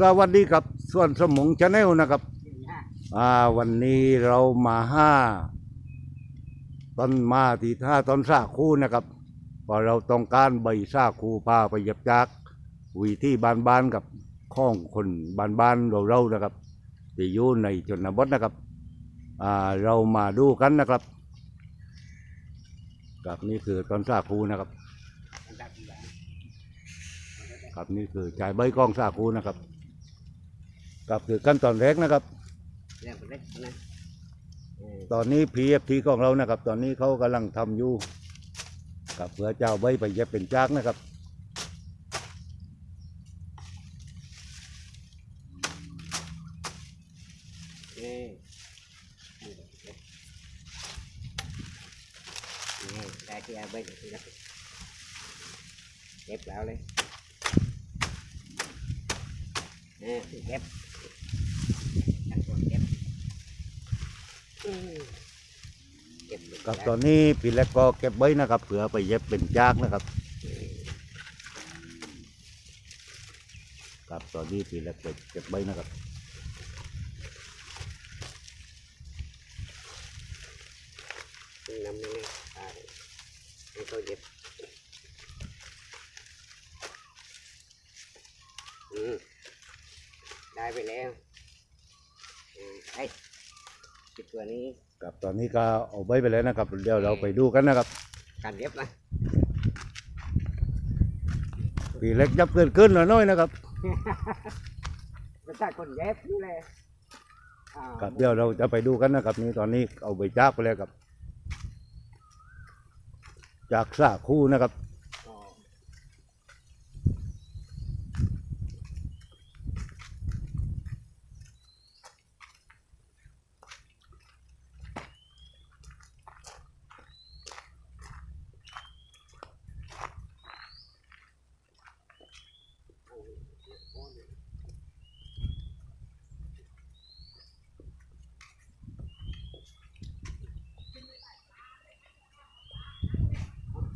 สวัสดีครับส่วนสมองชาแนลนะครับ อ่าวันนี้เรามาห้าต้นมาที่ท่าต้นซาคูนะครับเพอเราต้องการใบซาคูพาไปเหยับจากวิที่บานบานๆกับข้องคนบานบานๆเราเราๆนะครับที่อยู่ในชนบทนะครับ อ่าเรามาดูกันนะครับกับนี่คือต้นซาคูนะครับครับนี่คือจ่ายใบกองซาคูนะครับ กับคือขั้นตอนแรกนะครับเรื่องเล็กนะเออตอนนี้พีเอฟทีของเรานะครับ ตอนนี้เขากำลังทำอยู่กับเพื่อเจ้าใบไปเย็บเป็นจากนะครับนี่นี่ได้ที่เอาไปเดี๋ยวทีละเก็บแล้วเลยนี่เก็บตั้งตัวเก็บ อืมเก็บกับตอนนี้พี่เล็กก็เก็บใบนะครับเผื่อไปเย็บเป็นจากนะครับกับตอนนี้พี่เล็กไปเก็บใบนะครับนำนี่ไปให้เขาเย็บอืมได้ไปแล้วอืมไอ้จิบ ตัวนี้กับตอนนี้ก็เอาใบไปแล้วนะครับเดี๋ยวเราไปดูกันนะครับ การเย็บนะพี่เล็กยับเกินขึ้นหน่อยๆนะครับไม่ใช่คนเย็บนี่เลยอ่ากับเดี๋ยวเราจะไปดูกันนะครับนี่ตอนนี้เอาใบจากไปแล้วครับ จากซาคูนะครับ อ๋อ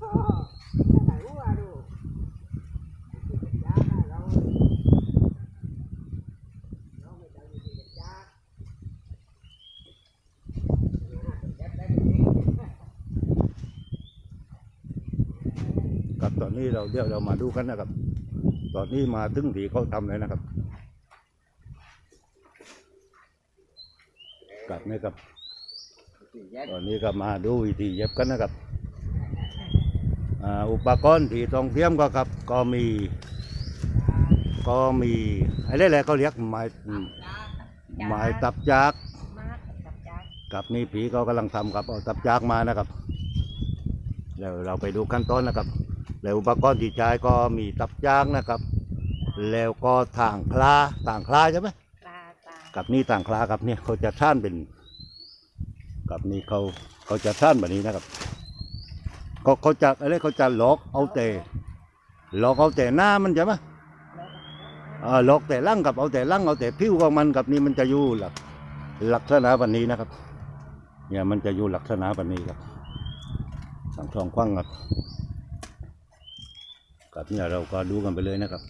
อ๋อไหนรู้อะดูจ้าเราเราไม่ได้มีจ้าเย็บได้ดี กับ ตอนนี้เราเดี๋ยวเรามาดูกันนะครับ ตอนนี้มาถึงที่เขาทำเลยนะครับกลับนี่ครับ ตอนนี้ก็มาดูวิธีเย็บกันนะครับอุปกรณ์ที่ต้องเตรียมก็ครับ ก็มี ก็มีอะไรแหละเขาเรียกไม้ไม้ตับจากมากกับจักกับนี่ผีเขากำลังทำครับเอาตับจากมานะครับ เดี๋ยวเราไปดูขั้นตอนนะครับ แล้วอุปกรณ์ที่ใช้ก็มีตับจากนะครับ แล้วก็ถ่างคลาถ่างคลาใช่ไหมปลาปลากับนี่ต่างคลาครับเนี่ยเขาจะท่านเป็น กับนี่เขาเขาจะท่านแบบนี้นะครับเขาเขาจะอะไรเขาจะล็อกเอาแต่ล็อกเอาแต่หน้ามันใช่ไหมเออล็อกแต่ล่างกับเอาแต่ล่างเอาแต่ผิวของมันกับนี่มันจะอยู่หลักลักษณะแบบนี้นะครับ เนี่ยมันจะอยู่ลักษณะแบบนี้ครับทั้งสองขว้างครับ กับเนี่ยเราก็ดูกันไปเลยนะครับ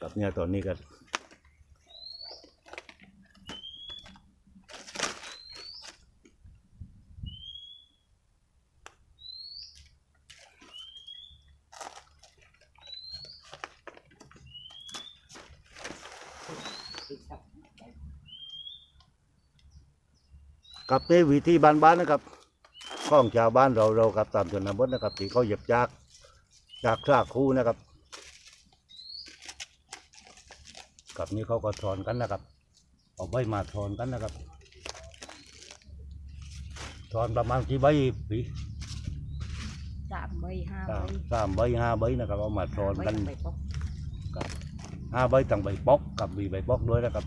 กับเนี่ยตอนนี้ก็กับในวิธีบ้านๆนะครับ ข้องชาวบ้านเราเรากับตามชนบทนะครับที่เขาเหยียบจากจากซากคูนะครับกับนี่เขาก็ถอนกันนะครับเอาใบมาถอนกันนะครับถอนประมาณกี่ใบปีสามใบห้าใบสามสามใบห้าใบนะครับเอามาถอนกันใบปกห้าใบตั้งใบปอกกับมีใบปอกด้วยนะครับ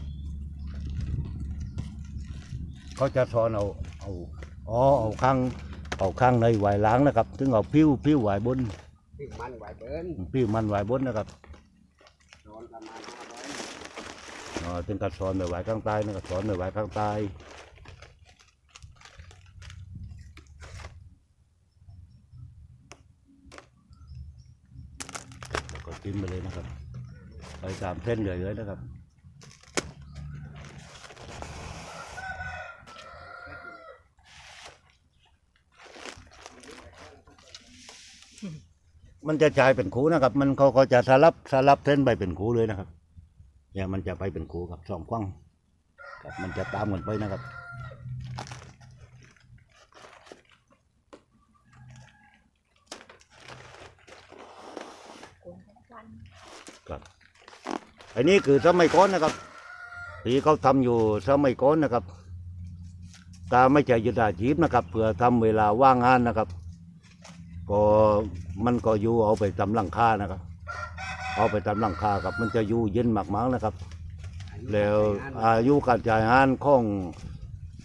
เขาจะถอนเอาเอาอ๋อเอาข้าง เอาข้างในไหวล้างนะครับ ถึงเอาผิวผิวไหวบนที่มันไหวเบิ้ลผิวมันไหวบนนะครับโดนประมาณห้าร้อยอ๋อถึงกระสอนไปไหวข้างใต้นะครับสอนไปไหวข้างใต้กินไปเลยนะครับ ไปตามเส้นเลยเลยนะครับ มันจะใช้เป็นคูนะครับ มันเขาก็จะสลับสลับเส้นไปเป็นคูเลยนะครับเนี่ยมันจะไปเป็นคูกับสองกว้างครับมันจะตามกันไปนะครับครับอันนี้คือสมัยก่อนนะครับที่เขาทำอยู่สมัยก่อนนะครับตาไม่ใช่ยุทธาชีพนะครับเพื่อทำเวลาว่างงานนะครับ ก็มันก็อยู่เอาไปทำหลังคานะครับ เอาไปทำหลังคาครับ มันจะอยู่เย็นมากๆนะครับ แล้วอายุการจ่ายงานของ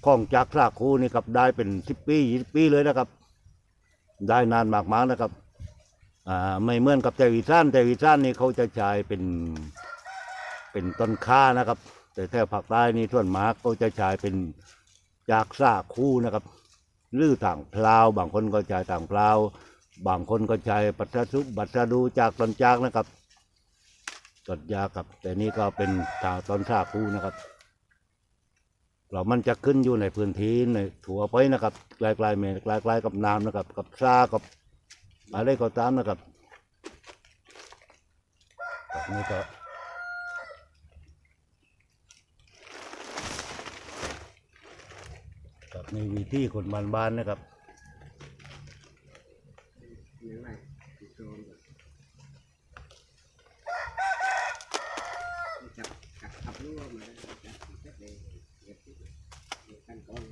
ของจากสาคูนี่ครับได้เป็นสิบปียี่ปีเลยนะครับ ได้นานมากๆนะครับอ่าไม่เหมือนกับแต่วิซ่านแต่วิซ่านนี่เขาจะจ่ายเป็นเป็นต้นค่านะครับ แต่แถวภาคใต้นี่ส่วนมากเขาจะจ่ายเป็นจากซากคู่นะครับ หรือต่างพลาวบางคนก็จ่ายต่างพลาวบางคนก็จ่ายปัตสุบัตดูจากต้นจากนะครับต้นยาครับ แต่นี่ก็เป็นทาต้นซาคู่นะครับเรามันจะขึ้นอยู่ในพื้นที่ในถั่วไปนะครับไกลๆเมตรไกลๆกับน้ำนะครับ กับซากับอะไรก็ตามนะครับแบบนี้ก็กับ ในวิธีคนบ้านๆนะครับยังไงติดโซนนจับจับขับรั่วมาแบบที่เก็บขั้นตอน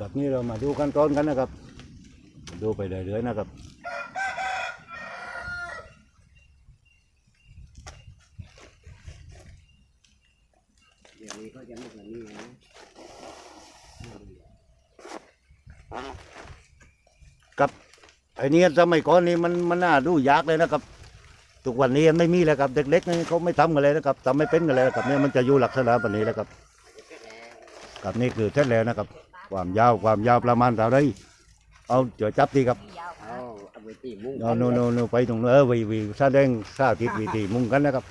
กับนี้เรามาดูขั้นตอนกันนะครับ ดูไปเรื่อยๆนะครับ ดี๋ยวนี้ก็จะไม่เหมือนนี้นะกับไอ้นี้สมัยก่อนนี่มันมันน่าดูยากเลยนะครับ ทุกวันนี้ไม่มีแล้วครับ เด็กๆนี่เขาไม่ทำกันเลยนะครับทำไม่เป็นกันเลยนะครับเนี่ยมันจะอยู่ลักษณะแบบนี้แหล้วครับกับนี่คือเสร็จแล้วนะครับ ความยาวความยาวประมาณเท่าไรเอาเจอจับดีครับที่ยาวเอาเอาไปตีมุ้งเอาโนโนโนไปตรงนู้นเออวีวีแสดงสาธิตวิธีมุงกันนะครับ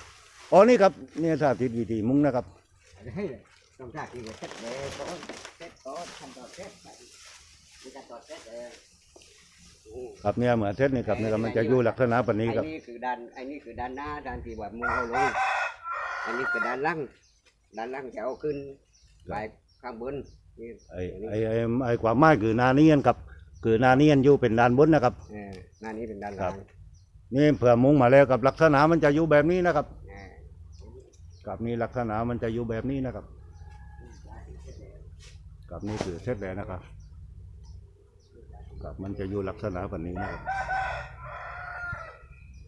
อ๋อนี่ครับเนี่ยสาธิตวิธีมุงนะครับ ต้องท่าที่เสร็จเลยก้อนเสร็จก้อนขั้นตอเสร็จไปมีการตอเสร็จเลยครับเนี่ยเหมือนเส้นนี่ครับเนี่ยมันจะอยู่ลักษณะแบบนี้ครับอันี่คือด้านอ้นี่คือด้านหน้าด้านที่ว่ามุงเอาลงอันนี้คือด้านล่างด้านล่างจะเอาขึ้นไปข้างบนนี่ไอ้ไอ้ไอ้ไอ้ความหมายคือนาเนียนครับ คือนาเนียนอยู่เป็นด้านบนนะครับเออหน้านี้เป็นด้านล่างนี่เผื่อมุงมาแล้วกับลักษณะมันจะอยู่แบบนี้นะครับ กับนี่ลักษณะมันจะอยู่แบบนี้นะครับ กับนี่คือเสร็จแล้วนะครับ กับมันจะอยู่ลักษณะแบบนี้นะครับ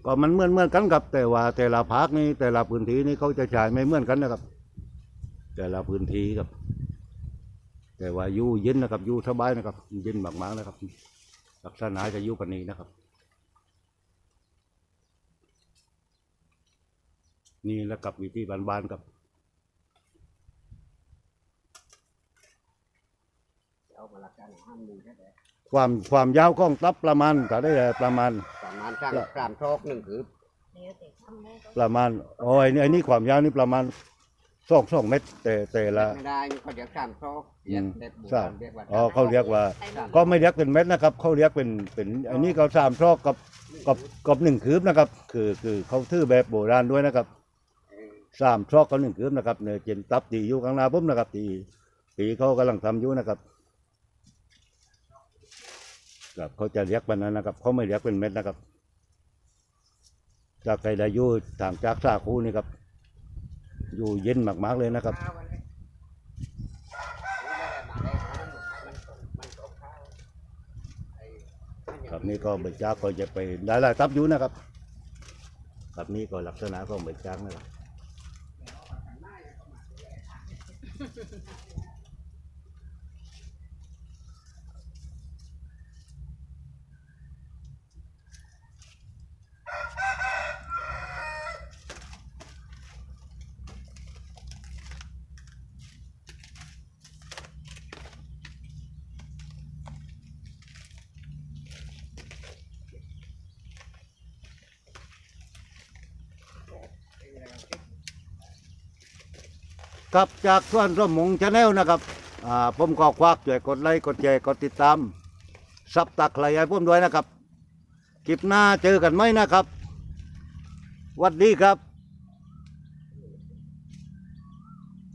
ก็มันเหมือนเหมือนกันครับ แต่ว่าแต่ละภาคนี่แต่ละพื้นที่นี่เขาจะใช้ไม่เหมือนกันนะครับ แต่ละพื้นที่ครับ แต่ว่ายู่เย็นนะครับยู่สบายนะครับเย็นมากๆนะครับ ลักษณะจะอยู่แบบนี้นะครับ นี่แหละกับวิธีบานๆกับเอามาหลักการห้ามมุงแค่ไหนความความยาวของตับประมาณก็ได้ประมาณประมาณสร้างกรามโชคหนึ่งคือเนี่ยแต่ทำแม่ก็ประมาณโอ้ยนี่ไอ้นี่ความยาวนี่ประมาณสองสองเมตรแต่แต่ละไม่ได้นี่เขาเรียกกรามโชคเรียกเด็กโบทราราบณเรียกว่าอ๋อเขาเรียกว่าไอ้ลูกก็ไม่เรียกเป็นเม็ดนะครับ เขาเรียกเป็นเป็นไอ้นี่เขาสามซอกกับกับกับหนึ่งคืบนะครับ คือคือเขาถือแบบโบราณด้วยนะครับเออ สามซอกกับหนึ่งคืบนะครับเนี่ยเจนตับตีอยู่ข้างหน้าผมนะครับ ตีตีเขากำลังทำอยู่นะครับครับเขาจะเรียกแบบนั้นนะครับเขาไม่เรียกเป็นเม็ดนะครับ จากไกลได้ยู่ทางจากซาคูนี่ครับ อยู่เย็นมากๆเลยนะครับข้าวมันเลยไม่ได้มาได้มันมันจ้าวไอ้มันอย่างครับนี่ก็เบิกจากก็จะไปได้หลายตับอยู่นะครับครับนี่ก็ลักษณะก็เบิกจากนะครับ กับจากส่วนร่มมงชาแนลนะครับอ่าผมขอควักช่วยกดไลค์กดแชร์กดติดตามซับตะไคร้ให้ผมด้วยนะครับคลิปหน้าเจอกันไหมนะครับสวัสดีครับ